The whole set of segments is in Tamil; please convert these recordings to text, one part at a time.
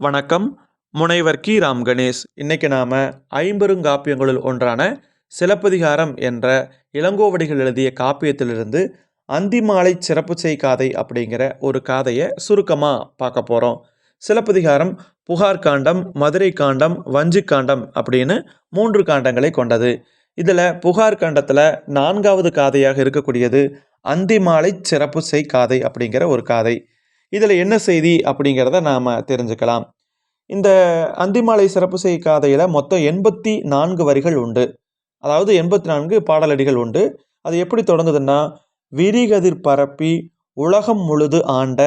வணக்கம். முனைவர் கி. ராம் கணேஷ். இன்னைக்கு நாம் ஐம்பெருங்காப்பியங்களுள் ஒன்றான சிலப்பதிகாரம் என்ற இளங்கோவடிகள் எழுதிய காப்பியத்திலிருந்து அந்திமாலை சிறப்பு செய் காதை அப்படிங்கிற ஒரு காதையை சுருக்கமாக பார்க்க போகிறோம் சிலப்பதிகாரம் புகார் காண்டம் மதுரை காண்டம் வஞ்சி காண்டம் அப்படின்னு மூன்று காண்டங்களை கொண்டது. இதில் புகார் காண்டத்தில் நான்காவது காதையாக இருக்கக்கூடியது அந்திமாலை சிறப்பு செய் காதை அப்படிங்கிற ஒரு காதை. இதில் என்ன செய்தி அப்படிங்கிறத நாம் தெரிஞ்சுக்கலாம். இந்த அந்திமாலை சிறப்பு செய் காதையில் மொத்தம் எண்பத்தி நான்கு வரிகள் உண்டு. அதாவது எண்பத்தி நான்கு பாடலடிகள் உண்டு. அது எப்படி தொடங்குதுன்னா விரிகதிர் பரப்பி உலகம் முழுது ஆண்ட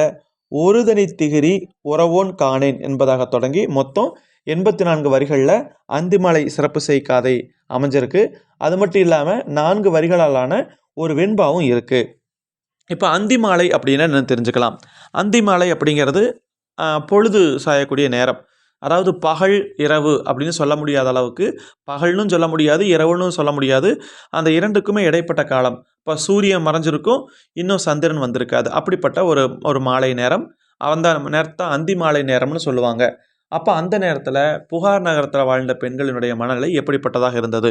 ஒருதனி திகிரி உறவோன் காணேன் என்பதாக தொடங்கி மொத்தம் எண்பத்தி நான்கு வரிகளில் அந்திமலை சிறப்பு செய் காதை அமைஞ்சிருக்கு. அது மட்டும் இல்லாமல் நான்கு வரிகளாலான ஒரு வெண்பாவும் இருக்குது இப்போ அந்திமாலை அப்படின்னா என்ன தெரிஞ்சுக்கலாம். அந்திமாலை அப்படிங்கிறது பொழுது சாயக்கூடிய நேரம். அதாவது பகல் இரவு அப்படின்னு சொல்ல முடியாத அளவுக்கு பகல்னும் சொல்ல முடியாது இரவுன்னு சொல்ல முடியாது. அந்த இரண்டுக்குமே இடைப்பட்ட காலம். இப்போ சூரியன் மறைஞ்சிருக்கும் இன்னும் சந்திரன் வந்திருக்காது. அப்படிப்பட்ட ஒரு ஒரு மாலை நேரம். அந்த நேரத்தை அந்தி மாலை நேரம்னு சொல்லுவாங்க. அப்போ அந்த நேரத்தில் புகார் நகரத்தில் வாழ்ந்த பெண்களினுடைய மனநிலை எப்படிப்பட்டதாக இருந்தது?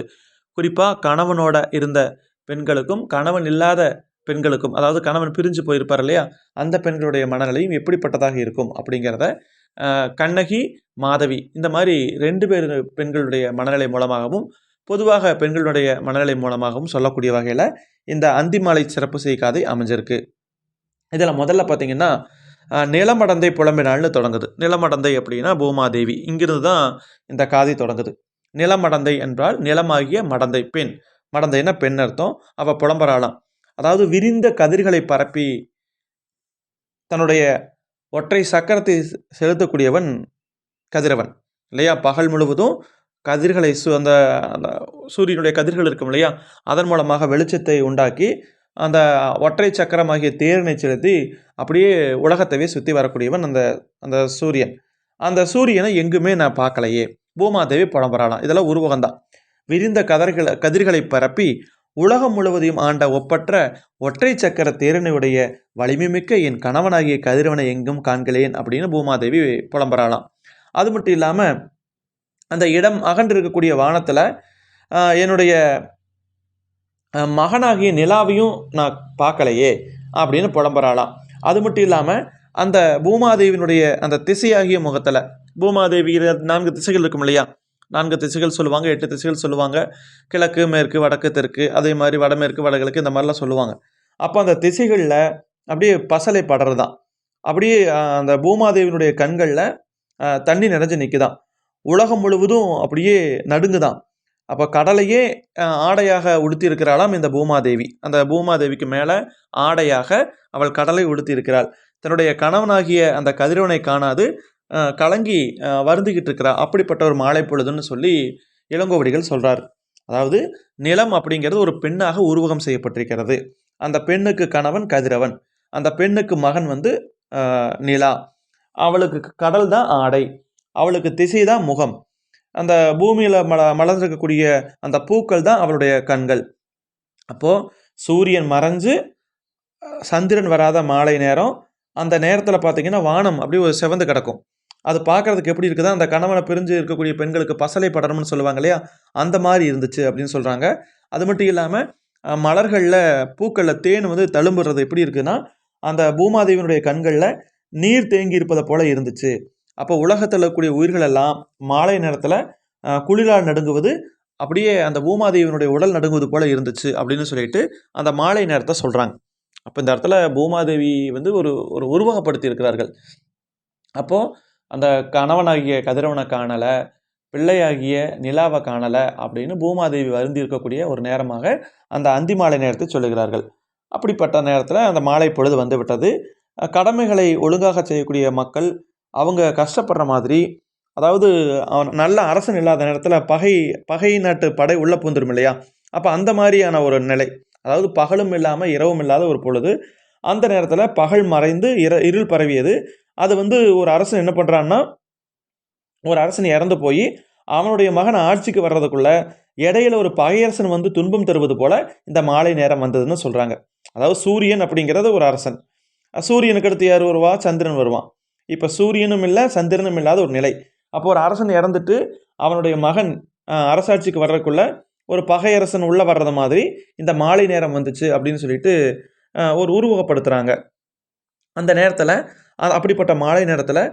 குறிப்பாக கணவனோட இருந்த பெண்களுக்கும் கணவன் இல்லாத பெண்களுக்கும் அதாவது கணவன் பிரிஞ்சு போயிருப்பார் இல்லையா? அந்த பெண்களுடைய மனநிலையும் எப்படிப்பட்டதாக இருக்கும் அப்படிங்கிறத கண்ணகி மாதவி இந்த மாதிரி ரெண்டு பேர் பெண்களுடைய மனநிலை மூலமாகவும் பொதுவாக பெண்களுடைய மனநிலை மூலமாகவும் சொல்லக்கூடிய வகையில் இந்த அந்திமாலை சிறப்பு செய்காதை அமைஞ்சிருக்கு. இதில் முதல்ல பார்த்தீங்கன்னா நிலமடந்தை புலம்பினாள்னு தொடங்குது. நிலமடந்தை அப்படின்னா பூமாதேவி. இங்கிருந்து தான் இந்த காதை தொடங்குது. நிலமடந்தை என்றால் நிலமாகிய மடந்தை பெண். மடந்தைன்னா பெண் அர்த்தம். அவள் புலம்பராளாம் அதாவது விரிந்த கதிர்களை பரப்பி தன்னுடைய ஒற்றை சக்கரத்தை செலுத்தக்கூடியவன் கதிரவன் இல்லையா? பகல் முழுவதும் கதிர்களை சு அந்த அந்த சூரியனுடைய கதிர்கள் இருக்கும் இல்லையா? அதன் மூலமாக வெளிச்சத்தை உண்டாக்கி அந்த ஒற்றை சக்கரமாகிய தேரினை செலுத்தி அப்படியே உலகத்தவே சுற்றி வரக்கூடியவன் அந்த அந்த சூரியன். அந்த சூரியனை எங்குமே நான் பார்க்கலையே. பூமாதேவி புலம்புறாளாம் இதெல்லாம் உருவகம்தான். விரிந்த கதர்களை கதிர்களை பரப்பி உலகம் முழுவதையும் ஆண்ட ஒப்பற்ற ஒற்றை சக்கர தேரனையுடைய வலிமைமிக்க என் கணவனாகிய கதிரவனை எங்கும் காண்களேன் அப்படின்னு பூமாதேவி புலம்புறாளாம். அது மட்டும் இல்லாமல் அந்த இடம் அகன்றிருக்கக்கூடிய வானத்தில் என்னுடைய மகனாகிய நிலாவையும் நான் பார்க்கலையே அப்படின்னு புலம்புறாளாம். அது மட்டும் இல்லாமல் அந்த பூமாதேவியினுடைய அந்த திசையாகிய முகத்தில் பூமாதேவி நான்கு திசைகள் இருக்கும் இல்லையா? நான்கு திசைகள் சொல்லுவாங்க எட்டு திசைகள் சொல்லுவாங்க. கிழக்கு மேற்கு வடக்கு தெற்கு அதே மாதிரி வடமேற்கு வடகிழக்கு இந்த மாதிரிலாம் சொல்லுவாங்க. அப்போ அந்த திசைகளில் அப்படியே பசலை படறதான் அப்படியே அந்த பூமாதேவியினுடைய கண்களில் தண்ணி நிறைஞ்சு நிற்குதான் உலகம் முழுவதும் அப்படியே நடுங்குதான். அப்போ கடலையே ஆடையாக உடுத்தியிருக்கிறாளாம் இந்த பூமாதேவி. அந்த பூமாதேவிக்கு மேலே ஆடையாக அவள் கடலை உடுத்தியிருக்கிறாள். தன்னுடைய கணவனாகிய அந்த கதிரவனை காணாது. கலங்கி வருந்துக்கிட்டு வருந்திக்கிட்டு இருக்கிறா அப்படிப்பட்ட ஒரு மாலை பொழுதுன்னு சொல்லி இளங்கோவடிகள் சொல்கிறார் அதாவது நிலம் அப்படிங்கிறது ஒரு பெண்ணாக உருவகம் செய்யப்பட்டிருக்கிறது. அந்த பெண்ணுக்கு கணவன் கதிரவன். அந்த பெண்ணுக்கு மகன் வந்து நிலா. அவளுக்கு கடல் தான் ஆடை. அவளுக்கு திசை தான் முகம். அந்த பூமியில் மல மலர்ந்திருக்கக்கூடிய அந்த பூக்கள் தான் அவளுடைய கண்கள். அப்போது சூரியன் மறைஞ்சு சந்திரன் வராத மாலை நேரம் அந்த நேரத்தில் பார்த்தீங்கன்னா வானம் அப்படி ஒரு செவந்து கிடக்கும். அது பார்க்கறதுக்கு எப்படி இருக்குதா? அந்த கணவனை பிரிஞ்சு இருக்கக்கூடிய பெண்களுக்கு பசலை படரம்னு சொல்லுவாங்க இல்லையா? அந்த மாதிரி இருந்துச்சு அப்படின்னு சொல்கிறாங்க அது மட்டும் இல்லாமல் மலர்களில் பூக்களில் தேன் வந்து தழும்புறது எப்படி இருக்குன்னா அந்த பூமாதேவியினுடைய கண்களில் நீர் தேங்கி இருப்பதை போல இருந்துச்சு. அப்போ உலகத்தில் இருக்கக்கூடிய உயிர்கள் எல்லாம் மாலை நேரத்தில் குளிரால் நடுங்குவது அப்படியே அந்த பூமாதேவியினுடைய உடல் நடுங்குவது போல இருந்துச்சு அப்படின்னு சொல்லிட்டு அந்த மாலை நேரத்தை சொல்கிறாங்க அப்போ இந்த இடத்துல பூமாதேவி வந்து ஒரு ஒரு உருவகப்படுத்தி இருக்கிறார்கள். அப்போது அந்த கணவனாகிய கதிரவனை காணலை பிள்ளையாகிய நிலாவை காணலை அப்படின்னு பூமாதேவி வருந்தி இருக்கக்கூடிய ஒரு நேரமாக அந்த அந்தி மாலை நேரத்தை சொல்லுகிறார்கள். அப்படிப்பட்ட நேரத்தில் அந்த மாலை பொழுது வந்து விட்டது. கடமைகளை ஒழுங்காக செய்யக்கூடிய மக்கள் அவங்க கஷ்டப்படுற மாதிரி அதாவது அவன் நல்ல அரசன் இல்லாத நேரத்தில் பகை பகை நாட்டு படை உள்ளே பூந்துடும் இல்லையா? அப்போ அந்த மாதிரியான ஒரு நிலை அதாவது பகலும் இல்லாமல் இரவும் இல்லாத ஒரு பொழுது அந்த நேரத்தில் பகல் மறைந்து இர இருள் பரவியது. அது வந்து ஒரு அரசன் என்ன பண்ணுறான்னா ஒரு அரசன் இறந்து போய் அவனுடைய மகன் ஆட்சிக்கு வர்றதுக்குள்ள இடையில ஒரு பகையரசன் வந்து துன்பம் தருவது போல இந்த மாலை நேரம் வந்ததுன்னு சொல்கிறாங்க அதாவது சூரியன் அப்படிங்கிறது ஒரு அரசன். சூரியனுக்கு அடுத்து யார் வருவா? சந்திரன் வருவான். இப்போ சூரியனும் இல்லை சந்திரனும் இல்லாத ஒரு நிலை. அப்போ ஒரு அரசன் இறந்துட்டு அவனுடைய மகன் அரசாட்சிக்கு வர்றதுக்குள்ள ஒரு பகையரசன் உள்ள வர்றது மாதிரி இந்த மாலை நேரம் வந்துச்சு அப்படின்னு சொல்லிட்டு ஒரு உருவகப்படுத்துகிறாங்க அந்த நேரத்தில் அப்படிப்பட்ட மாலை நேரத்தில்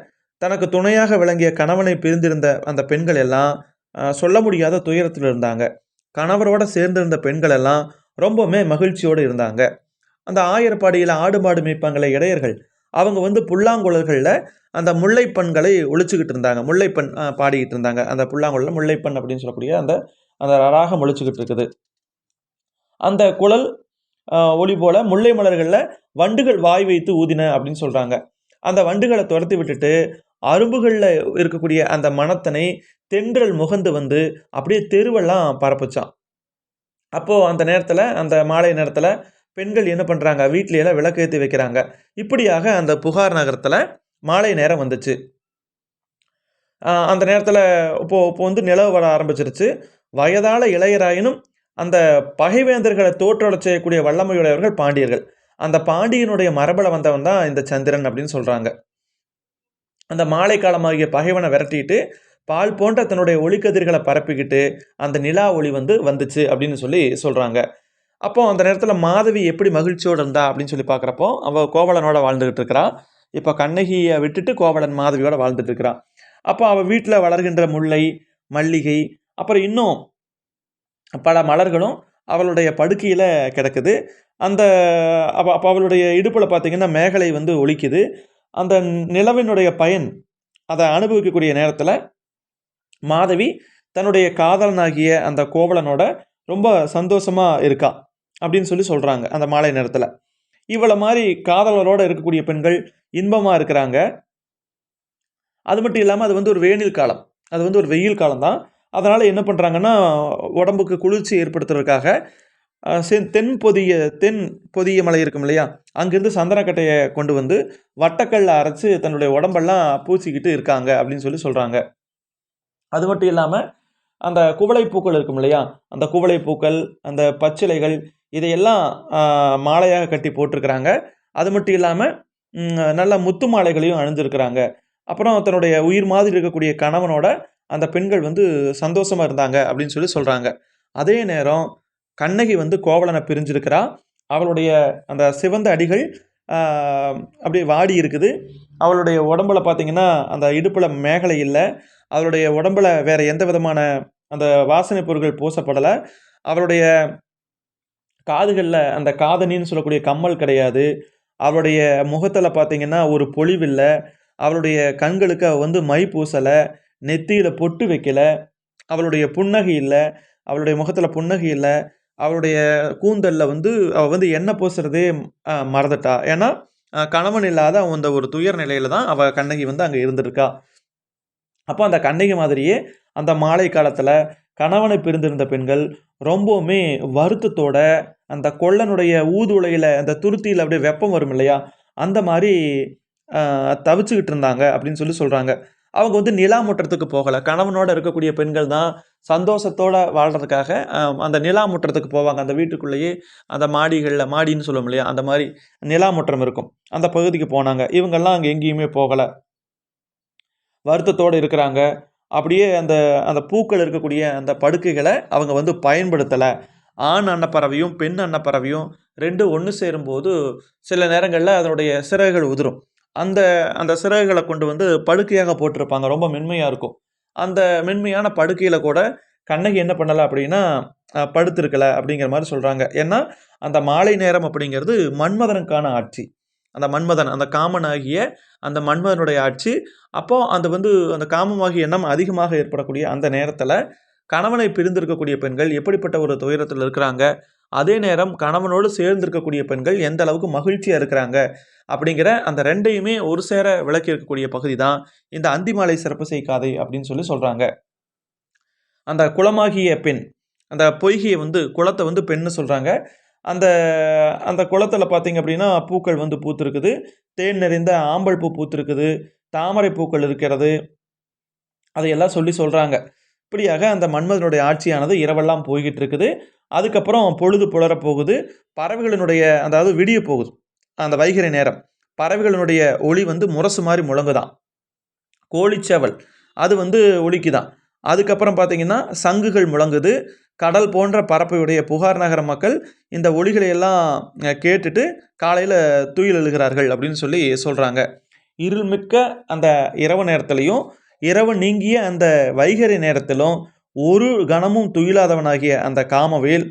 தனக்கு துணையாக விளங்கிய கணவனை பிரிந்திருந்த அந்த பெண்கள் எல்லாம் சொல்ல முடியாத துயரத்தில் இருந்தாங்க. கணவரோட சேர்ந்திருந்த பெண்கள் எல்லாம் ரொம்பவுமே மகிழ்ச்சியோடு இருந்தாங்க. அந்த ஆயர்பாடியில் ஆடு மாடு மேய்ப்பாங்களே இடையர்கள் அவங்க வந்து புல்லாங்குழல்களில் அந்த முல்லைப்பண்களை ஒழிச்சுக்கிட்டு இருந்தாங்க. முல்லைப்பண் பாடிக்கிட்டு இருந்தாங்க. அந்த புல்லாங்குழலில் முல்லைப்பண் அப்படின்னு சொல்லக்கூடிய அந்த அந்த ராகம் ஒழிச்சுக்கிட்டு இருக்குது. அந்த குழல் ஒளி போல முல்லை மலர்களில் வண்டுகள் வாய் வைத்து ஊதின அப்படின்னு சொல்கிறாங்க அந்த வண்டுகளை துரத்தி விட்டுட்டு அரும்புகளில் இருக்கக்கூடிய அந்த மனத்தனை தென்றல் முகந்து வந்து அப்படியே தெருவெல்லாம் பரப்புச்சான். அப்போது அந்த நேரத்தில் அந்த மாலை நேரத்தில் பெண்கள் என்ன பண்ணுறாங்க வீட்லையெல்லாம் விளக்கேற்றி வைக்கிறாங்க. இப்படியாக அந்த புகார் நகரத்தில் மாலை நேரம் வந்துச்சு. அந்த நேரத்தில் இப்போது இப்போ வந்து நிலவு வர ஆரம்பிச்சிருச்சு. வயதால இளையராயினும் அந்த பகைவேந்தர்களை தோற்றோட செய்யக்கூடிய வல்லமையுடையவர்கள் பாண்டியர்கள். அந்த பாண்டியனுடைய மரபில் வந்தவன் தான் இந்த சந்திரன் அப்படின்னு சொல்கிறாங்க அந்த மாலை காலமாகிய பகைவனை விரட்டிட்டு பால் போன்ற தன்னுடைய ஒளிக்கதிர்களை பரப்பிக்கிட்டு அந்த நிலா ஒளி வந்து வந்துச்சு அப்படின்னு சொல்லி சொல்கிறாங்க அப்போ அந்த நேரத்தில் மாதவி எப்படி மகிழ்ச்சியோடு இருந்தா அப்படின்னு சொல்லி பார்க்குறப்போ அவள் கோவலனோட வாழ்ந்துகிட்டு இருக்கிறா. இப்போ கண்ணகியை விட்டுட்டு கோவலன் மாதவியோட வாழ்ந்துட்டு இருக்கிறான் அப்போ அவள் வீட்டில் வளர்கின்ற முல்லை மல்லிகை அப்புறம் இன்னும் பல மலர்களும் அவளுடைய படுக்கையில் கிடக்குது. அந்த அப்போ அப்போ அவளுடைய இடுப்பில் பார்த்திங்கன்னா மேகலை வந்து ஒழிக்குது அந்த நிலவினுடைய பயன் அதை அனுபவிக்கக்கூடிய நேரத்தில் மாதவி தன்னுடைய காதலனாகிய அந்த கோவலனோட ரொம்ப சந்தோஷமாக இருக்கா அப்படின்னு சொல்லி சொல்கிறாங்க அந்த மாலை நேரத்தில். இவளை மாதிரி காதலரோடு இருக்கக்கூடிய பெண்கள் இன்பமாக இருக்கிறாங்க. அது மட்டும் இல்லாமல் அது வந்து ஒரு வேனில் காலம். அது வந்து ஒரு வெயில் காலம் தான் அதனால் என்ன பண்ணுறாங்கன்னா உடம்புக்கு குளிர்ச்சி ஏற்படுத்துறதுக்காக செ- தென் பொதிய தென் பொதிய மலை இருக்கும் இல்லையா? அங்கேருந்து சந்தனக்கட்டையை கொண்டு வந்து வட்டக்கல்ல அரைச்சி தன்னுடைய உடம்பெல்லாம் பூச்சிக்கிட்டு இருக்காங்க அப்படின்னு சொல்லி சொல்கிறாங்க அது மட்டும் இல்லாமல் அந்த குவளை பூக்கள் இருக்கும் இல்லையா? அந்த குவளை பூக்கள் அந்த பச்சிலைகள் இதையெல்லாம் மாலையாக கட்டி போட்டிருக்கிறாங்க. அது மட்டும் இல்லாமல் நல்ல முத்து மாலைகளையும் அணிஞ்சிருக்கிறாங்க. அப்புறம் தன்னுடைய உயிர் மாதிரி இருக்கக்கூடிய கணவனோட அந்த பெண்கள் வந்து சந்தோஷமாக இருந்தாங்க அப்படின்னு சொல்லி சொல்கிறாங்க அதே நேரம் கண்ணகி வந்து கோவலனை பிரிஞ்சிருக்கிறா. அவளுடைய அந்த சிவந்த அடிகள் அப்படியே வாடி இருக்குது. அவளுடைய உடம்புல பார்த்தீங்கன்னா அந்த இடுப்பில் மேகலை இல்லை. அவளுடைய உடம்புல வேற எந்த விதமான அந்த வாசனை பொருட்கள் பூசப்படலை. அவளுடைய காதுகளில் அந்த காதணின்னு சொல்லக்கூடிய கம்மல் கிடையாது. அவளுடைய முகத்தில் பார்த்தீங்கன்னா ஒரு பொழிவில்லை அவளுடைய கண்களுக்கு வந்து மை பூசலை. நெத்தியில் பொட்டு வைக்கல அவளுடைய புன்னகை இல்லை அவளுடைய முகத்தில் புன்னகை இல்லை அவளுடைய கூந்தலில் வந்து அவள் வந்து எண்ணெய் பூசுறதே மறந்துட்டா. ஏன்னா கணவன் இல்லாத அந்த ஒரு துயர் நிலையில் தான் அவள் கண்ணகி வந்து அங்கே இருந்திருக்கா. அப்போ அந்த கண்ணகி மாதிரியே அந்த மாலை காலத்தில் கணவனை பிரிந்திருந்த பெண்கள் ரொம்பவுமே வருத்தத்தோட அந்த கொள்ளனுடைய ஊதுலையில் அந்த துருத்தியில் அப்படியே வெப்பம் வரும் இல்லையா? அந்த மாதிரி தவிச்சுக்கிட்டு இருந்தாங்க அப்படின்னு சொல்லி சொல்கிறாங்க அவங்க வந்து நிலா முற்றத்துக்கு போகலை. கணவனோட இருக்கக்கூடிய பெண்கள் தான் சந்தோஷத்தோட வாழ்கிறதுக்காக அந்த நிலா முற்றத்துக்கு போவாங்க. அந்த வீட்டுக்குள்ளேயே அந்த மாடிகளில் மாடின்னு சொல்லுவோம் இல்லையா? அந்த மாதிரி நிலா முற்றம் இருக்கும். அந்த பகுதிக்கு போனாங்க. இவங்கெல்லாம் அங்கே எங்கேயுமே போகலை. வருத்தத்தோடு இருக்கிறாங்க. அப்படியே அந்த அந்த பூக்கள் இருக்கக்கூடிய அந்த படுக்கைகளை அவங்க வந்து பயன்படுத்தலை. ஆண் அன்னப்பறவையும் பெண் அன்னப்பறவையும் ரெண்டு ஒன்று சேரும்போது சில நேரங்களில் அதனுடைய சிறகுகள் உதிரும். அந்த அந்த சிறகுகளை கொண்டு வந்து படுக்கையாக போட்டிருப்பாங்க. ரொம்ப மென்மையாக இருக்கும். அந்த மென்மையான படுக்கையில் கூட கண்ணகி என்ன பண்ணலை அப்படின்னா படுத்திருக்கலை அப்படிங்கிற மாதிரி சொல்கிறாங்க ஏன்னா அந்த மாலை நேரம் அப்படிங்கிறது மன்மதனுக்கான ஆட்சி. அந்த மன்மதன் அந்த காமனாகிய அந்த மன்மதனுடைய ஆட்சி. அப்போ அந்த வந்து அந்த காமமாகிய எண்ணம் அதிகமாக ஏற்படக்கூடிய அந்த நேரத்தில் கணவனை பிரிந்திருக்கக்கூடிய பெண்கள் எப்படிப்பட்ட ஒரு துயரத்தில் இருக்கிறாங்க? அதே நேரம் கணவனோடு சேர்ந்திருக்கக்கூடிய பெண்கள் எந்த அளவுக்கு மகிழ்ச்சியாக இருக்கிறாங்க அப்படிங்கிற அந்த ரெண்டையுமே ஒரு சேர விளக்கி இருக்கக்கூடிய பகுதி தான் இந்த அந்திமாலை சிறப்பு செய்காதை அப்படின்னு சொல்லி சொல்கிறாங்க அந்த குளமாகிய பெண் அந்த பொய்கையை வந்து குளத்தை வந்து பெண்ணு சொல்கிறாங்க அந்த அந்த குளத்தில் பார்த்தீங்க அப்படின்னா பூக்கள் வந்து பூத்திருக்குது. தேன் நிறைந்த ஆம்பல் பூ பூத்திருக்குது. தாமரை பூக்கள் இருக்கிறது. அதையெல்லாம் சொல்லி சொல்கிறாங்க இப்படியாக அந்த மன்மதனுடைய ஆட்சியானது இரவெல்லாம் போய்கிட்டு இருக்குது. அதுக்கப்புறம் பொழுது புலரப் போகுது. பறவைகளினுடைய அதாவது விடிய போகுது. அந்த வைகறை நேரம். பறவைகளினுடைய ஒளி வந்து முரசு மாதிரி முழங்குதான். கோழிச்சேவல். அது வந்து ஒலிக்குதான். அதுக்கப்புறம் பார்த்தீங்கன்னா சங்குகள் முழங்குது. கடல் போன்ற பரப்பையுடைய புகார் நகர மக்கள் இந்த ஒளிகளை எல்லாம் கேட்டுட்டு காலையில் துயில் எழுகிறார்கள் அப்படின்னு சொல்லி சொல்கிறாங்க இருள்மிக்க அந்த இரவு நேரத்துலையும் இரவு நீங்கிய அந்த வைகறை நேரத்திலும் ஒரு கணமும் துயிலாதவனாகிய அந்த காமவேல்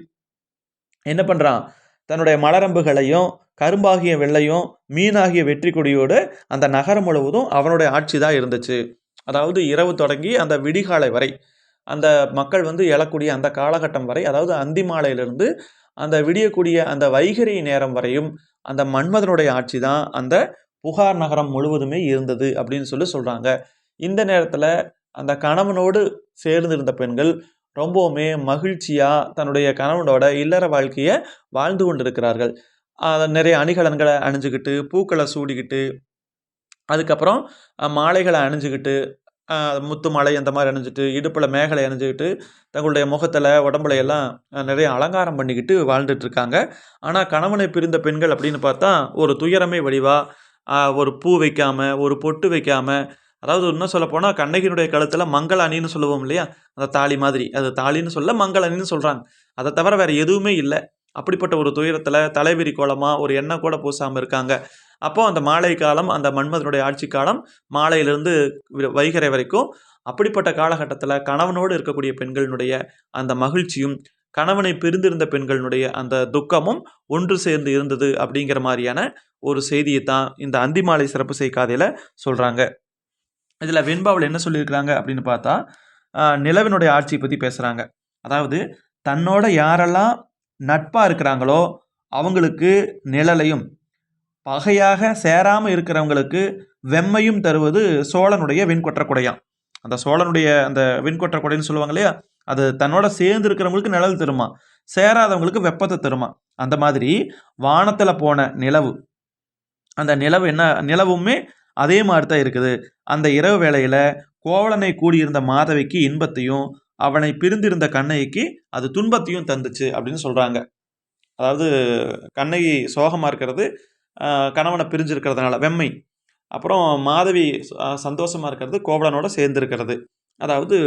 என்ன பண்ணுறான் தன்னுடைய மலரம்புகளையும் கரும்பாகிய வெள்ளையும் மீனாகிய வெற்றி கொடியோடு அந்த நகரம் முழுவதும் அவனுடைய ஆட்சி தான் இருந்துச்சு. அதாவது இரவு தொடங்கி அந்த விடிகாலை வரை அந்த மக்கள் வந்து எழக்கூடிய அந்த காலகட்டம் வரை அதாவது அந்தி மாலையிலிருந்து அந்த விடியக்கூடிய அந்த வைகரி நேரம் வரையும் அந்த மன்மதனுடைய ஆட்சி தான் அந்த புகார் நகரம் முழுவதுமே இருந்தது அப்படின்னு சொல்லி சொல்கிறாங்க இந்த நேரத்தில் அந்த கணவனோடு சேர்ந்திருந்த பெண்கள் ரொம்பவுமே மகிழ்ச்சியாக தன்னுடைய கணவனோட இல்லற வாழ்க்கையை வாழ்ந்து கொண்டிருக்கிறார்கள். அதை நிறைய அணிகலன்களை அணிஞ்சுக்கிட்டு பூக்களை சூடிக்கிட்டு அதுக்கப்புறம் மாலைகளை அணிஞ்சுக்கிட்டு முத்து மாலை அந்த மாதிரி அணிஞ்சிட்டு இடுப்பில் மேகலை அணிஞ்சுக்கிட்டு தங்களுடைய முகத்தில் உடம்புல எல்லாம் நிறைய அலங்காரம் பண்ணிக்கிட்டு வாழ்ந்துட்டு இருக்காங்க ஆனால் கணவனை பிரிந்த பெண்கள் அப்படின்னு பார்த்தா ஒரு துயரமே வடிவாக ஒரு பூ வைக்காமல் ஒரு பொட்டு வைக்காமல் அதாவது இன்னும் சொல்ல போனால் கண்ணகியினுடைய கழுத்தில் மங்கள அணின்னு சொல்லுவோம் இல்லையா? அந்த தாலி மாதிரி. அது தாலின்னு சொல்ல மங்கள அணின்னு சொல்கிறாங்க அதை தவிர வேறு எதுவுமே இல்லை. அப்படிப்பட்ட ஒரு துயரத்தில் தலைவிரி கோலமாக ஒரு எண்ணெய் கூட பூசாமல் இருக்காங்க. அப்போது அந்த மாலை காலம் அந்த மன்மதனுடைய ஆட்சி காலம் மாலையிலிருந்து வைகரை வரைக்கும் அப்படிப்பட்ட காலகட்டத்தில் கணவனோடு இருக்கக்கூடிய பெண்களினுடைய அந்த மகிழ்ச்சியும் கணவனை பிரிந்திருந்த பெண்களினுடைய அந்த துக்கமும் ஒன்று சேர்ந்து இருந்தது அப்படிங்கிற மாதிரியான ஒரு செய்தியை தான் இந்த அந்திமாலை சிறப்பு செய்காதையில் சொல்கிறாங்க இதில் வெண்பாவில் என்ன சொல்லியிருக்கிறாங்க அப்படின்னு பார்த்தா நிலவினுடைய ஆட்சியை பற்றி பேசுகிறாங்க அதாவது தன்னோட யாரெல்லாம் நட்பாக இருக்கிறாங்களோ அவங்களுக்கு நிழலையும் பகையாக சேராமல் இருக்கிறவங்களுக்கு வெம்மையும் தருவது சோழனுடைய வெண்கொற்றக்குடையாம் அந்த சோழனுடைய அந்த வெண்கொற்றக்குடைன்னு சொல்லுவாங்க இல்லையா? அது தன்னோட சேர்ந்து இருக்கிறவங்களுக்கு நிழல் தருமா? சேராதவங்களுக்கு வெப்பத்தை தருமா? அந்த மாதிரி வானத்தில் போன நிலவு அந்த நிலவு என்ன நிலவுமே அதே மாதிரி தான் இருக்குது. அந்த இரவு வேளையில் கோவலனை கூடியிருந்த மாதவிக்கு இன்பத்தையும் அவனை பிரிந்திருந்த கண்ணகிக்கு அது துன்பத்தையும் தந்துச்சு அப்படின்னு சொல்கிறாங்க அதாவது கண்ணகி சோகமாக இருக்கிறது கணவனை பிரிஞ்சிருக்கிறதுனால வெம்மை. அப்புறம் மாதவி சந்தோஷமாக இருக்கிறது கோவலனோட சேர்ந்துருக்கிறது. அதாவது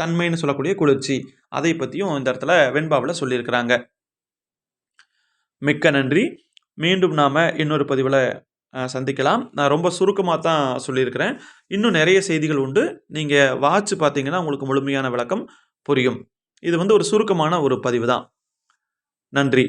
தன்மைன்னு சொல்லக்கூடிய குளிர்ச்சி. அதை பற்றியும் இந்த இடத்துல வெண்பாவில் சொல்லியிருக்கிறாங்க. மிக்க நன்றி. மீண்டும் நாம் இன்னொரு பதிவில் சந்திக்கலாம். நான் ரொம்ப சுருக்கமாக தான் சொல்லியிருக்கிறேன். இன்னும் நிறைய செய்திகள் உண்டு. நீங்கள் வாட்ச் பார்த்தீங்கன்னா உங்களுக்கு முழுமையான விளக்கம் புரியும். இது வந்து ஒரு சுருக்கமான ஒரு பதிவு தான். நன்றி.